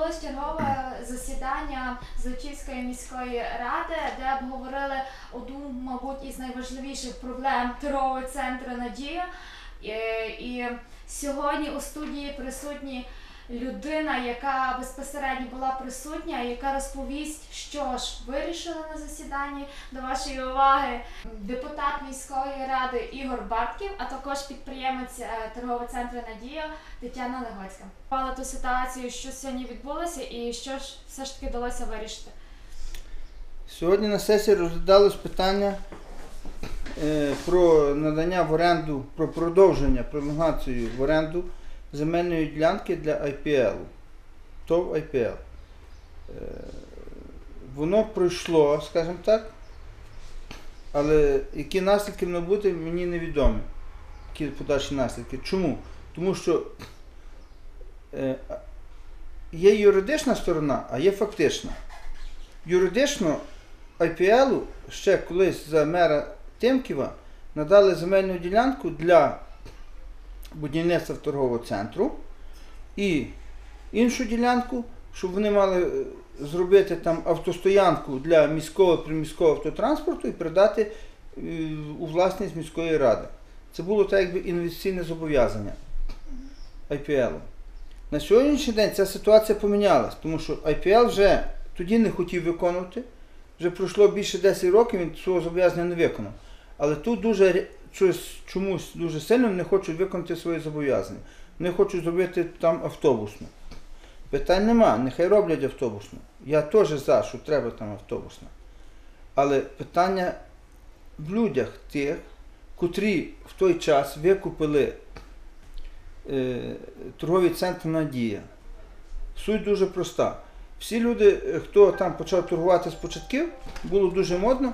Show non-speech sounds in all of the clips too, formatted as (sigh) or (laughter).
відбулось чергове засідання Злочівської міської ради, де обговорили одну, мабуть, із найважливіших проблем торгового центру Надія. І, і сьогодні у студії присутні людина, яка безпосередньо була присутня, яка розповість, що ж вирішили на засіданні до вашої уваги депутат міської ради Ігор Бартків, а також підприємець е, торгового центру Надія Тетяна Легоцька. Пала ту ситуацію, що сьогодні відбулося, і що ж все ж таки вдалося вирішити. Сьогодні на сесії розглядалось питання е, про надання в оренду, про продовження, пролонгацію в оренду земельної ділянки для IPL. ТОВ IPL. Е, воно пройшло, скажімо так, але які наслідки воно буде, мені невідомі. Які подальші наслідки. Чому? Тому що е, є юридична сторона, а є фактична. Юридично IPL ще колись за мера Тимківа надали земельну ділянку для будівництва торгового центру і іншу ділянку, щоб вони мали е, зробити там автостоянку для міського приміського автотранспорту і передати е, у власність міської ради. Це було так якби інвестиційне зобов'язання IPL. На сьогоднішній день ця ситуація помінялась, тому що IPL вже тоді не хотів виконувати. Вже пройшло більше 10 років, він свого зобов'язання не виконав. Але тут дуже щось, чомусь дуже сильно не хочуть виконати свої зобов'язання. Вони хочуть зробити там автобусну. Питань нема, нехай роблять автобусну. Я теж за, що треба там автобусна. Але питання в людях тих, котрі в той час викупили е, торговий центр Надія. Суть дуже проста. Всі люди, е, хто там почав торгувати з початків, було дуже модно,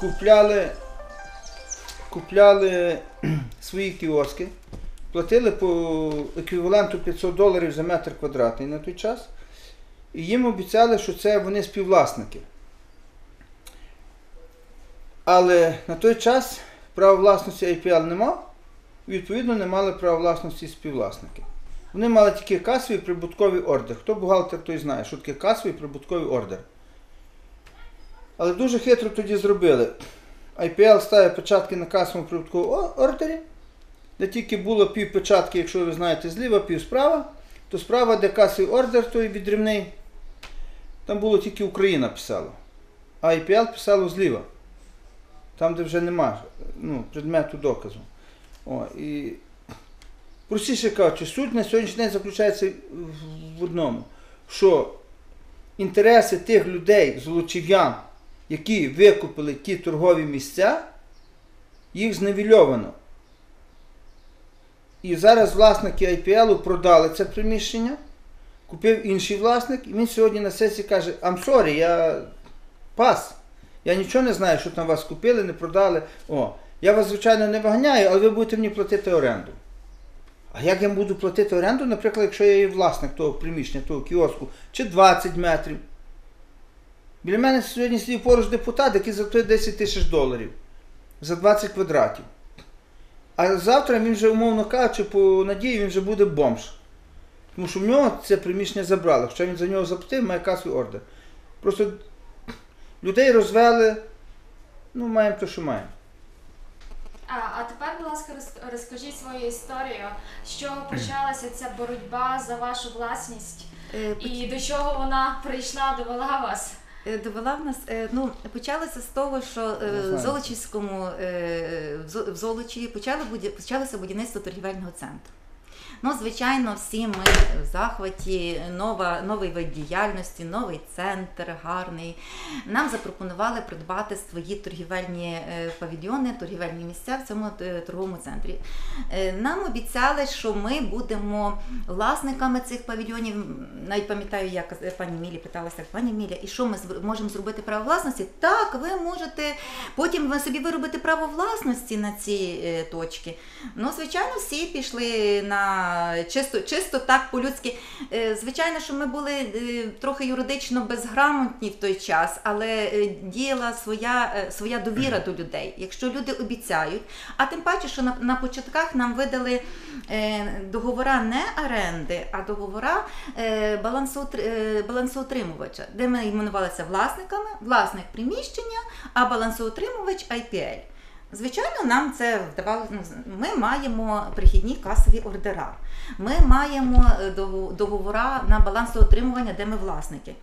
купляли, купляли (clears throat) свої кіоски, платили по еквіваленту 500 доларів за метр квадратний на той час, і їм обіцяли, що це вони співвласники. Але на той час права власності IPL не мав, відповідно, не мали права власності співвласники. Вони мали тільки касовий прибутковий ордер. Хто бухгалтер, той знає, що таке касовий прибутковий ордер. Але дуже хитро тоді зробили. IPL ставить печатки на касовому прибутковому ордері, де тільки було пів печатки, якщо ви знаєте, зліва, пів справа, то справа, де касовий ордер, той відрівний, там було тільки Україна писала. А IPL писало зліва. Там, де вже нема ну, предмету доказу. О, і Простіше кажучи, суть на сьогоднішній день заключається в- одному, що інтереси тих людей, злочів'ян, які викупили ті торгові місця, їх зневільовано. І зараз власники IPL продали це приміщення, купив інший власник, і він сьогодні на сесії каже: I'm sorry, я пас. Я нічого не знаю, що там вас купили, не продали. О, я вас, звичайно, не виганяю, але ви будете мені платити оренду. А як я буду платити оренду, наприклад, якщо я є власник того приміщення, того кіоску, чи 20 метрів? Біля мене сьогодні сидів поруч депутат, який заплатив 10 тисяч доларів за 20 квадратів. А завтра він вже, умовно кажучи, по надії, він вже буде бомж. Тому що в нього це приміщення забрали, хоча він за нього заплатив, має касовий ордер. Просто людей розвели, ну, маємо те, що маємо. А, а тепер, будь ласка, розкажіть свою історію, з чого почалася ця боротьба за вашу власність Е, і до чого вона прийшла, довела вас. Е, Довела в нас, е, ну, почалося з того, що е, в. Золочівському, в Золочі почало почалося будівництво торгівельного центру. Ну, звичайно, всі ми в захваті, нова, новий вид діяльності, новий центр, гарний. Нам запропонували придбати свої торгівельні е, павільйони, торгівельні місця в цьому е, торговому центрі. Е, Нам обіцяли, що ми будемо власниками цих павільйонів. Навіть пам'ятаю, як пані Мілі питалася, пані Міля, і що ми можемо зробити право власності? Так, ви можете потім ви собі виробити право власності на ці точки. Ну, звичайно, всі пішли на чисто, чисто так по-людськи. Е, Звичайно, що ми були е, трохи юридично безграмотні в той час, але е, діяла своя, е, своя довіра до людей. Якщо люди обіцяють, а тим паче, що на, на початках нам видали е, договора не оренди, а договора е, балансоутр- е, балансоутримувача, де ми іменувалися власниками, власник приміщення, а балансоутримувач IPL. Звичайно, нам це вдавалося. ну, Ми маємо прихідні касові ордера. Ми маємо е, договора на балансоутримування, де ми власники.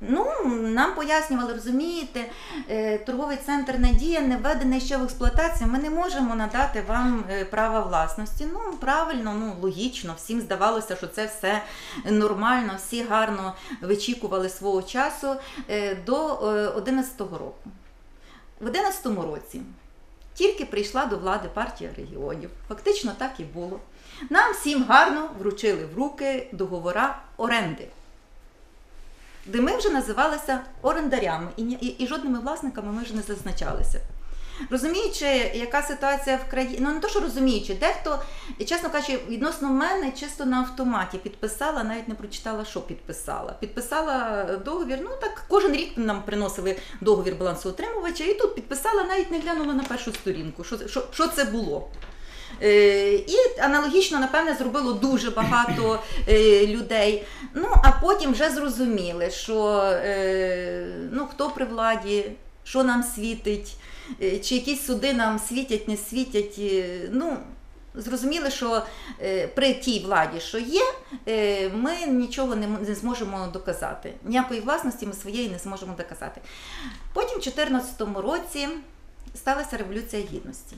Ну, нам пояснювали, розумієте, е, торговий центр Надія не введений ще в експлуатацію. Ми не можемо надати вам е, права власності. Ну, правильно, ну логічно, всім здавалося, що це все нормально, всі гарно вичікували свого часу до 2011 року. В 2011 році тільки прийшла до влади партія регіонів. Фактично так і було. Нам всім гарно вручили в руки договора оренди, де ми вже називалися орендарями і, і, і жодними власниками ми вже не зазначалися. Розуміючи, яка ситуація в країні, ну не то, що розуміючи, дехто, чесно кажучи, відносно мене чисто на автоматі підписала, навіть не прочитала, що підписала. Підписала договір, ну так кожен рік нам приносили договір балансоутримувача, і тут підписала, навіть не глянула на першу сторінку, що, що, що це було. Е, і аналогічно, напевне, зробило дуже багато е, людей. Ну, а потім вже зрозуміли, що е, ну, хто при владі, що нам світить, чи якісь суди нам світять, не світять. е, Ну, зрозуміли, що е, при тій владі, що є, е, ми нічого не, зможемо доказати. Ніякої власності ми своєї не зможемо доказати. Потім, в 2014 році, сталася революція гідності.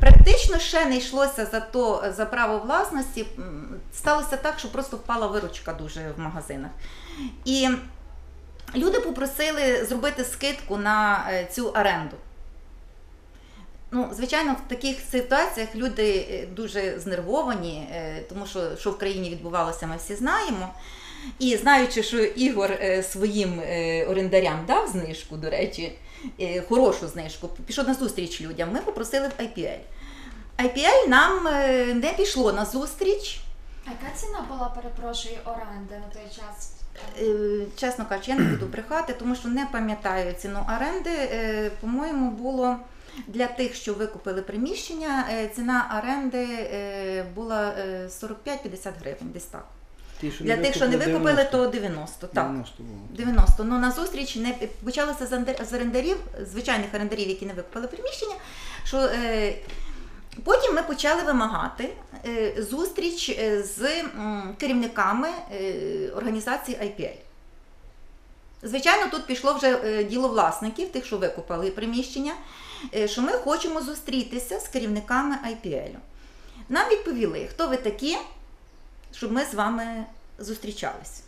Практично ще не йшлося за то за право власності. Сталося так, що просто впала виручка дуже в магазинах. І люди попросили зробити скидку на е, цю оренду. Ну, звичайно, в таких ситуаціях люди е, дуже знервовані, е, тому що що в країні відбувалося, ми всі знаємо. І знаючи, що Ігор е, своїм орендарям дав знижку, до речі, хорошу знижку, пішов на зустріч людям, ми попросили в IPL. IPL нам не пішло на зустріч. А яка ціна була, перепрошую, оренди на той час? Чесно кажучи, я не буду брехати, тому що не пам'ятаю ціну оренди. По-моєму, було для тих, що викупили приміщення, е, ціна оренди е, була е, 45-50 гривень, десь так. Ті, що Для тих, що не викупили, 90. то 90. Так. 90 було. 90. Ну на зустріч не почалося з орендарів, звичайних орендарів, які не викупили приміщення. Що е, потім ми почали вимагати е, зустріч е, з м, керівниками е, організації IPL. Звичайно, тут пішло вже е, діло власників, тих, що викупали приміщення, е, що ми хочемо зустрітися з керівниками IPL. Нам відповіли, хто ви такі, щоб ми з вами зустрічались.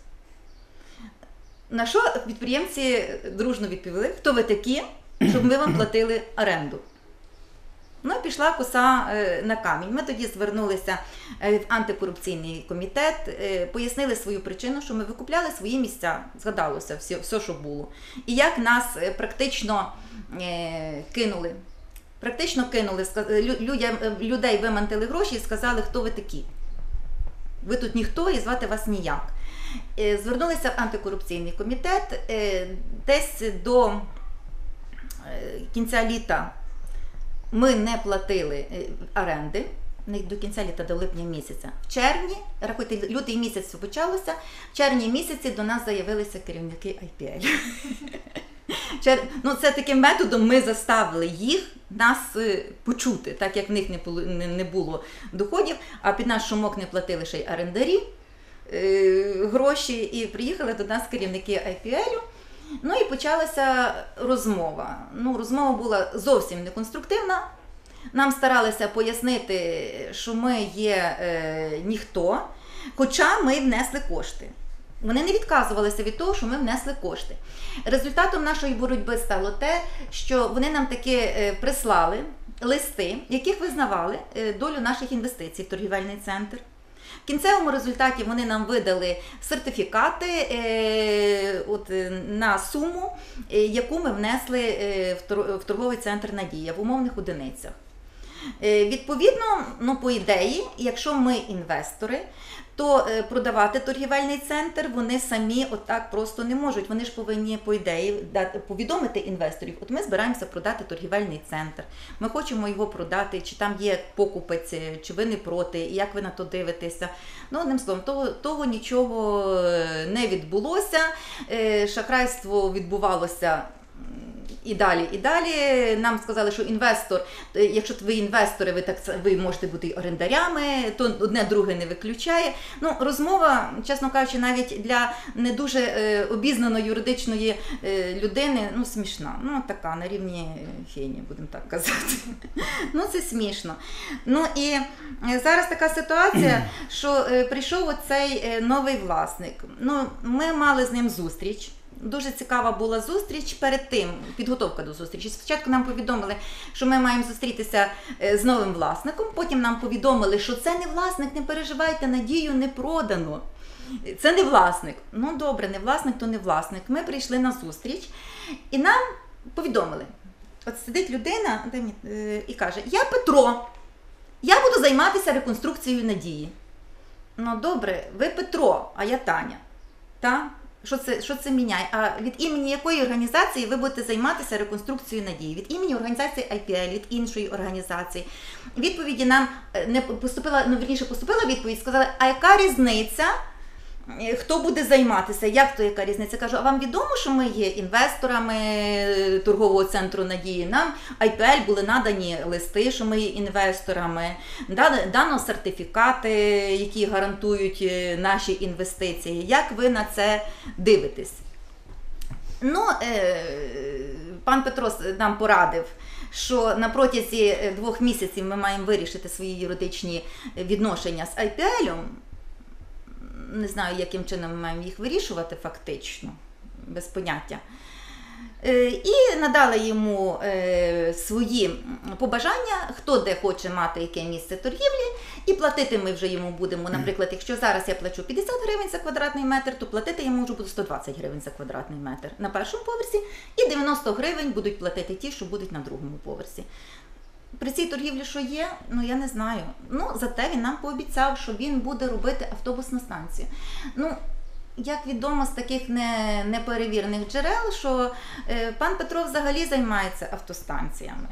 На що підприємці дружно відповіли, хто ви такі, щоб ми вам платили оренду. Ну, і пішла коса е, на камінь. Ми тоді звернулися е, в антикорупційний комітет, е, пояснили свою причину, що ми викупляли свої місця, згадалося все, все що було. І як нас практично кинули. Практично кинули, людей вимантили гроші і сказали, хто ви такі. Ви тут ніхто і звати вас ніяк. Звернулися в антикорупційний комітет десь до кінця літа ми не платили е, оренди. До кінця літа, до липня місяця. В червні, рахуйте, лютий місяць почалося. В червні місяці до нас заявилися керівники IPL. (laughs) Ну, це таким методом ми заставили їх нас е, почути, так як в них не було, не, не було доходів, а під наш шумок не платили ще й орендарі е, гроші, і приїхали до нас керівники IPL. Ну і почалася розмова. Ну, розмова була зовсім не конструктивна. Нам старалися пояснити, що ми є е, ніхто, хоча ми внесли кошти. Вони не відказувалися від того, що ми внесли кошти. Результатом нашої боротьби стало те, що вони нам таки е, прислали листи, яких визнавали е, долю наших інвестицій в торгівельний центр. В кінцевому результаті вони нам видали сертифікати е, от, е, на суму, е, яку ми внесли в, тор- в торговий центр Надія в умовних одиницях. Відповідно, ну, по ідеї, якщо ми інвестори, то е, продавати торгівельний центр вони самі отак просто не можуть. Вони ж повинні, по ідеї, дати, повідомити інвесторів. От ми збираємося продати торгівельний центр. Ми хочемо його продати, чи там є покупець, е, чи ви не проти, і як ви на то дивитеся. Ну, одним словом, того, того нічого е, не відбулося. Шахрайство відбувалося. І далі, і далі нам сказали, що інвестор, е, якщо ви інвестори, ви так ви можете бути й орендарями, то одне друге не виключає. Ну, розмова, чесно кажучи, навіть для не дуже е, обізнаної юридичної е, людини, ну смішна. Ну така на рівні фені, будемо так казати. (laughs) Ну це смішно. Ну і е, зараз така ситуація, (clears throat) що е, прийшов оцей е, новий власник. Ну, ми мали з ним зустріч. Дуже цікава була зустріч перед тим, підготовка до зустрічі. Спочатку нам повідомили, що ми маємо зустрітися е, з новим власником. Потім нам повідомили, що це не власник, не переживайте, надію не продано. Це не власник. Ну добре, не власник, то не власник. Ми прийшли на зустріч і нам повідомили. От сидить людина е, і каже: Я Петро, я буду займатися реконструкцією надії. Ну добре, ви Петро, а я Таня. Та? Що це, що це міняє? А від імені якої організації ви будете займатися реконструкцією надії? Від імені організації IPL, від іншої організації. Відповіді нам е, не поступила, ну вірніше поступила відповідь, сказали, а яка різниця? Е, Хто буде займатися? Як то яка різниця? Кажу, а вам відомо, що ми є інвесторами е, торгового центру надії? Нам IPL були надані листи, що ми є інвесторами, дано, сертифікати, які гарантують е, наші інвестиції. Як ви на це дивитесь? Ну, пан Петрос нам порадив, що на протязі двох місяців ми маємо вирішити свої юридичні відношення з IPL. Не знаю, яким чином ми маємо їх вирішувати фактично, без поняття. Е, І надали йому е, свої побажання, хто де хоче мати яке місце торгівлі, і платити ми вже йому будемо. Наприклад, якщо зараз я плачу 50 гривень за квадратний метр, то платити я можу буду 120 гривень за квадратний метр на першому поверсі, і 90 гривень будуть платити ті, що будуть на другому поверсі. При цій торгівлі, що є, ну я не знаю. Ну, зате він нам пообіцяв, що він буде робити автобусну станцію. Ну, як відомо з таких не, неперевірених джерел, що е, пан Петро взагалі займається автостанціями.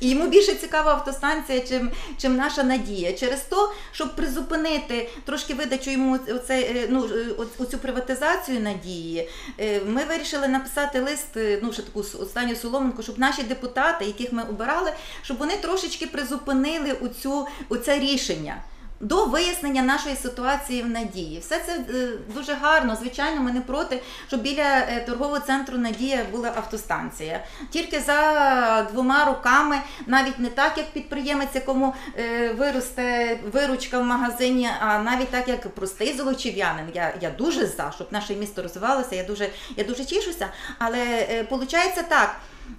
І йому більше цікава автостанція, чим, чим наша надія. Через то, щоб призупинити трошки видачу йому оце, е, ну, е, оцю приватизацію надії, е, ми вирішили написати лист, ну ще таку останню соломинку, щоб наші депутати, яких ми обирали, щоб вони трошечки призупинили оцю, оце рішення. До вияснення нашої ситуації в надії. Все це е, дуже гарно. Звичайно, ми не проти, щоб біля е, торгового центру Надія була автостанція. Тільки за двома руками, навіть не так, як підприємець, якому е, виросте виручка в магазині, а навіть так, як простий золочів'янин. Я, я дуже за, щоб наше місто розвивалося. Я дуже, я дуже тішуся. Але виходить так,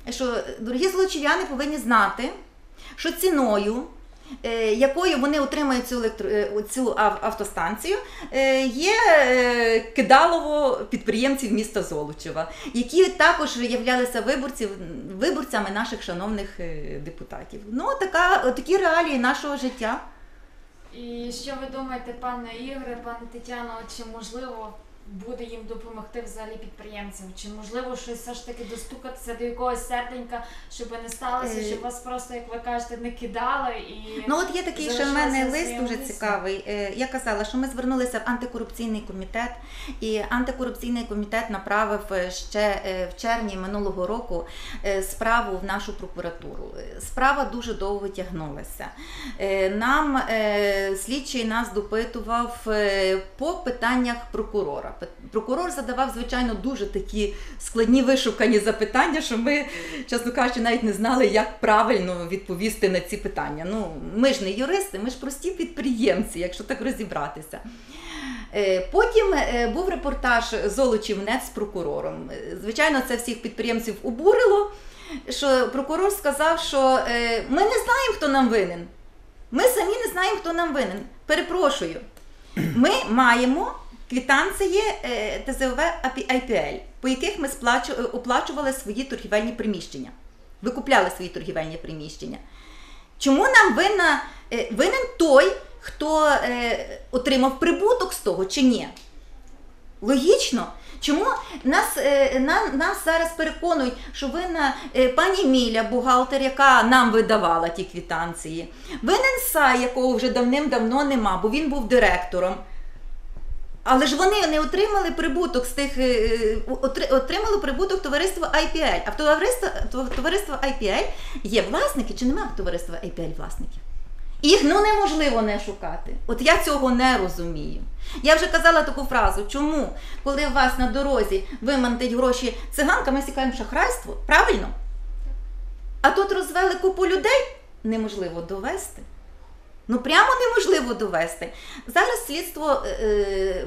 що дорогі золочів'яни повинні знати, що ціною якою вони отримають цю, електро... е, цю ав- автостанцію, е, є е, кидалово підприємців міста Золочева, які також являлися виборців, виборцями наших шановних е, депутатів. Ну, така, такі реалії нашого життя. І що ви думаєте, пане Ігоре, пане Тетяно, чи можливо буде їм допомогти взагалі підприємцям? Чи можливо щось все ж таки достукатися до якогось серденька, щоб не сталося, Е, щоб вас просто, як ви кажете, не кидали і Ну от є такий ще в мене лист дуже цікавий. Е, Я казала, що ми звернулися в антикорупційний комітет, і антикорупційний комітет направив е, ще в червні минулого року справу в нашу прокуратуру. Справа дуже довго тягнулася. Нам слідчий нас допитував по питаннях прокурора. Пе- Прокурор задавав, звичайно, дуже такі складні вишукані запитання, що ми, чесно кажучи, навіть не знали, як правильно відповісти на ці питання. Ну, ми ж не юристи, ми ж прості підприємці, якщо так розібратися. Е, Потім е, був репортаж Золочівнець з прокурором. Е, Звичайно, це всіх підприємців обурило. Що прокурор сказав, що ми не знаємо, хто нам винен. Ми самі не знаємо, хто нам винен. Перепрошую. Ми маємо квитанції е, ТЗОВ IPL, по яких ми е, оплачували свої торгівельні приміщення, викупляли свої торгівельні приміщення. Чому нам винна, е, винен той, хто отримав прибуток з того чи ні? Логічно. Чому нас, нам, нас зараз переконують, що винна пані Міля, бухгалтер, яка нам видавала ті квітанції, винен Сай, якого вже давним-давно нема, бо він був директором. Але ж вони не отримали прибуток з тих, е, отримали прибуток товариства IPL. А в товариства, тов- товариства IPL є власники чи немає товариства IPL власників? Їх ну неможливо не шукати. От я цього не розумію. Я вже казала таку фразу, чому, коли у вас на дорозі вимантить гроші циганка, ми сікаємо шахрайство, правильно? А тут розвели купу людей, неможливо довести. Ну прямо неможливо довести. Зараз слідство е, е,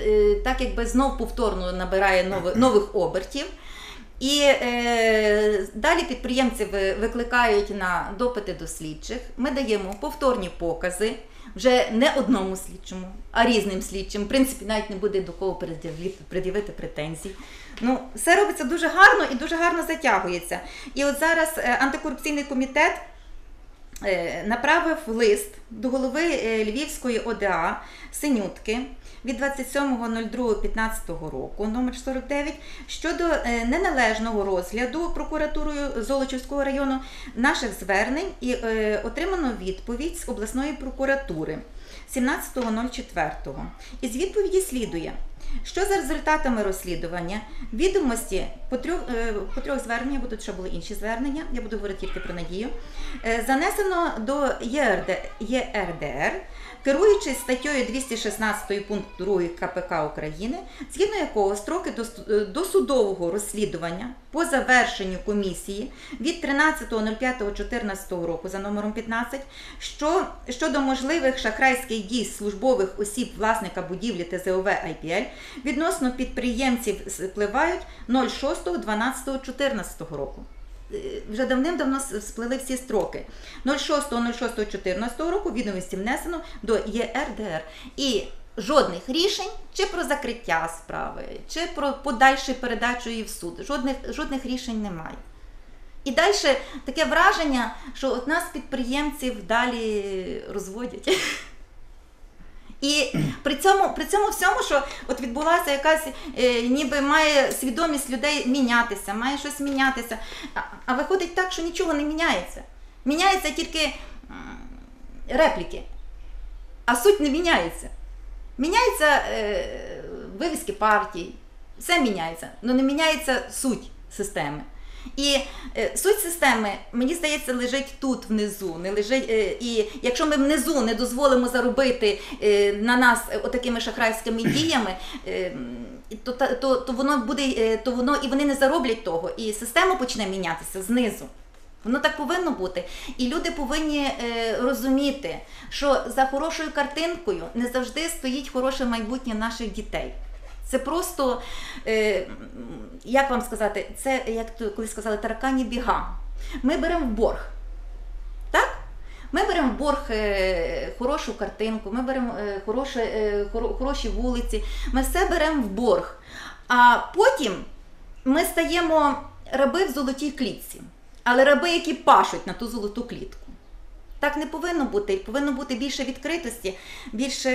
е, так якби знов повторно набирає нови- нових обертів. І е, далі підприємці викликають на допити до слідчих. Ми даємо повторні покази вже не одному слідчому, а різним слідчим. В принципі, навіть не буде до кого пред'явити, претензій. Ну, все робиться дуже гарно і дуже гарно затягується. І от зараз е, антикорупційний комітет направив лист до голови е, Львівської ОДА Синютки від 27.02.15 року, номер 49, щодо е, неналежного розгляду прокуратурою Золочівського району наших звернень і е, отримано відповідь з обласної прокуратури 17.04. Із відповіді слідує, що за результатами розслідування? Відомості по трьох, е, по трьох зверненнях, бо тут ще були інші звернення, я буду говорити тільки про надію, е, занесено до ЄРД, ЄРДР, керуючись статтею 216 пункт 2 КПК України, згідно якого строки дос- е, досудового розслідування по завершенню комісії від 13.05.14 року за номером 15, що щодо можливих шахрайських дій службових осіб власника будівлі ТЗОВ IPL відносно підприємців спливають 06.12.14 року. Е, Вже давним-давно сплили всі строки. 06.06.14 року відомості внесено до ЄРДР. І жодних рішень чи про закриття справи, чи про подальшу передачу її в суд. Жодних, жодних рішень немає. І далі таке враження, що от нас підприємців далі розводять. (laughs) І при цьому, при цьому всьому, що от відбулася якась, е, ніби має свідомість людей мінятися, має щось мінятися. А, а виходить так, що нічого не міняється. Міняється тільки м, репліки, а суть не міняється. Міняються е, вивіски партій, все міняється, але не міняється суть системи. І е, суть системи, мені здається, лежить тут внизу. Не лежить, е, і якщо ми внизу не дозволимо заробити е, на нас отакими шахрайськими (clears throat) діями, е, то, та- то, то воно буде, е, то воно і вони не зароблять того, і система почне мінятися знизу. Воно так повинно бути. І люди повинні е, розуміти, що за хорошою картинкою не завжди стоїть хороше майбутнє наших дітей. Це просто, е, як вам сказати, це як то колись сказали, таракані біга. Ми беремо в борг. Так? Ми беремо в борг е, хорошу картинку, ми беремо е, хороше, е, хороші вулиці, ми все беремо в борг. А потім ми стаємо раби в золотій клітці, але раби, які пашуть на ту золоту клітку. Так не повинно бути. Повинно бути більше відкритості, більше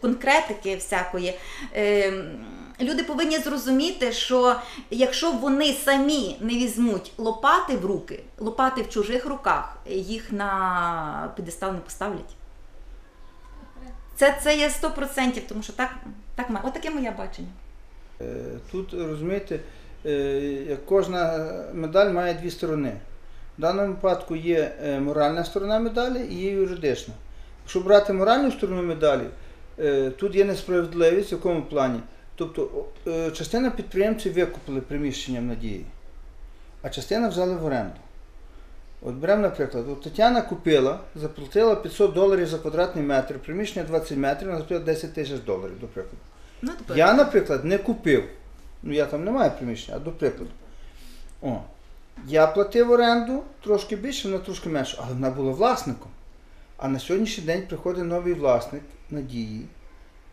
конкретики всякої. Ем, Люди повинні зрозуміти, що якщо вони самі не візьмуть лопати в руки, лопати в чужих руках, їх на педестал не поставлять. Це, це є 100%, тому що так, так ма- отаке моє бачення. Е, Тут розумієте, е, кожна медаль має дві сторони. В даному випадку є е, моральна сторона медалі і є юридична. Якщо брати моральну сторону медалі, е, тут є несправедливість в якому плані. Тобто е, частина підприємців викупили приміщення в надії, а частина взяли в оренду. От беремо, наприклад, от Тетяна купила, заплатила 500 доларів за квадратний метр, приміщення 20 метрів, вона заплатила 10 тисяч доларів, до прикладу. Ну, Я, наприклад, не купив. Ну, я там не маю приміщення, а до прикладу. О, я платив оренду трошки більше, вона трошки менше, але вона була власником. А на сьогоднішній день приходить новий власник Надії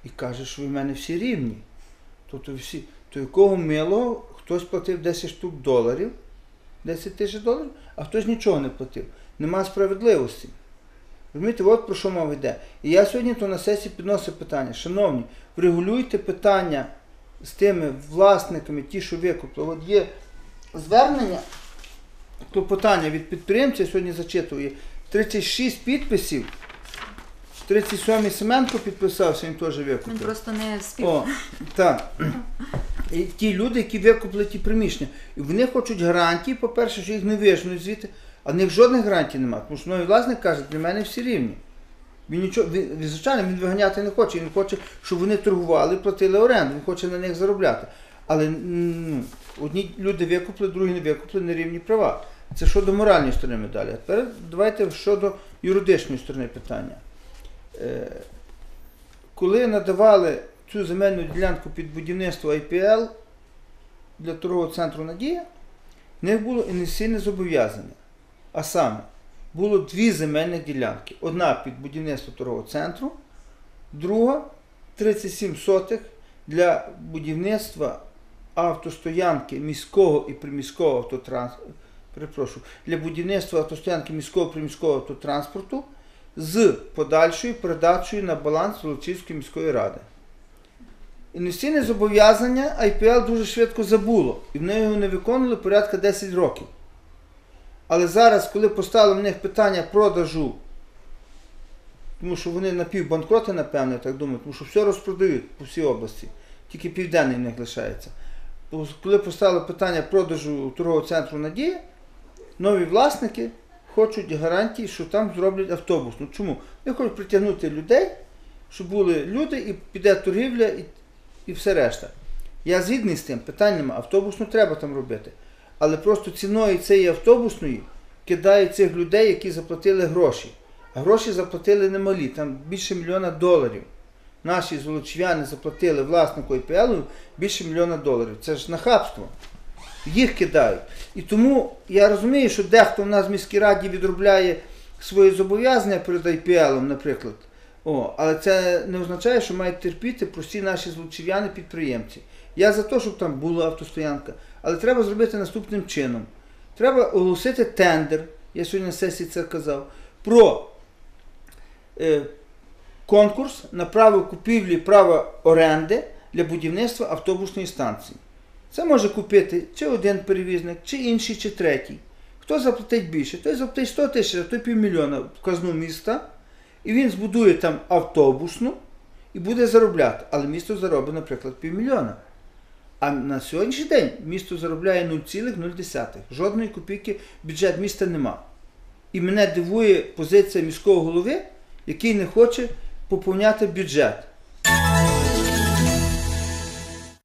і каже, що ви в мене всі рівні. Тобто всі, то якого милого хтось платив 10 штук доларів, 10 тисяч доларів, а хтось нічого не платив. нема справедливості. Розумієте, от про що мова йде. І я сьогодні то на сесії підносив питання. Шановні, врегулюйте питання з тими власниками, ті, що викупили. От є звернення, клопотання від підприємця, я сьогодні зачитую, 36 підписів. 37-й Семенко підписався, він теж Він просто не спів. О, так. І ті люди, які викупили ті приміщення, і вони хочуть гарантії, по-перше, що їх не вижнуть звідти, а в них жодних гарантій немає. Тому що новий власник каже, для мене всі рівні. Він нічого, він, звичайно, він виганяти не хоче. Він хоче, щоб вони торгували платили оренду. Він хоче на них заробляти. Але м, одні люди викупили, другі не викупили на рівні права. Це щодо моральної сторони медалі. А тепер давайте щодо юридичної сторони питання. Е, коли надавали цю земельну ділянку під будівництво IPL для торгового центру Надія, в них було інвестиційне зобов'язання. А саме, було дві земельні ділянки. Одна під будівництво торгового центру, друга 37 сотих для будівництва автостоянки міського і приміського автотранспорту. Перепрошую, для будівництва автостоянки міського і приміського автотранспорту з подальшою передачею на баланс Волочиської міської ради. Інвестиційне зобов'язання IPL дуже швидко забуло, і вони його не виконували порядка 10 років. Але зараз, коли поставили в них питання продажу, тому що вони напівбанкроти, напевно, я так думаю, тому що все розпродають по всій області, тільки південний в них лишається. Коли поставили питання продажу торгового центру Надія, нові власники хочуть гарантії, що там зроблять автобус. Ну чому? Вони хочуть притягнути людей, щоб були люди і піде торгівля і, і все решта. Я згідний з тим, питань нема. Автобусну треба там робити. Але просто ціною цієї автобусної кидають цих людей, які заплатили гроші. А гроші заплатили немалі, там більше мільйона доларів. Наші золочів'яни заплатили власнику ІПЛ більше мільйона доларів. Це ж нахабство. Їх кидають. І тому я розумію, що дехто в нас в міській раді відробляє свої зобов'язання перед IPL, наприклад. О, але це не означає, що мають терпіти прості наші злочів'яни-підприємці. Я за те, щоб там була автостоянка, але треба зробити наступним чином. Треба оголосити тендер, я сьогодні на сесії це казав, про е, конкурс на право купівлі права оренди для будівництва автобусної станції. Це може купити чи один перевізник, чи інший, чи третій. Хто заплатить більше? Той заплатить 100 тисяч, а той півмільйона в казну міста, і він збудує там автобусну і буде заробляти. Але місто заробить, наприклад, півмільйона. А на сьогоднішній день місто заробляє 0,0. Жодної копійки бюджет міста нема. І мене дивує позиція міського голови, який не хоче поповняти бюджет.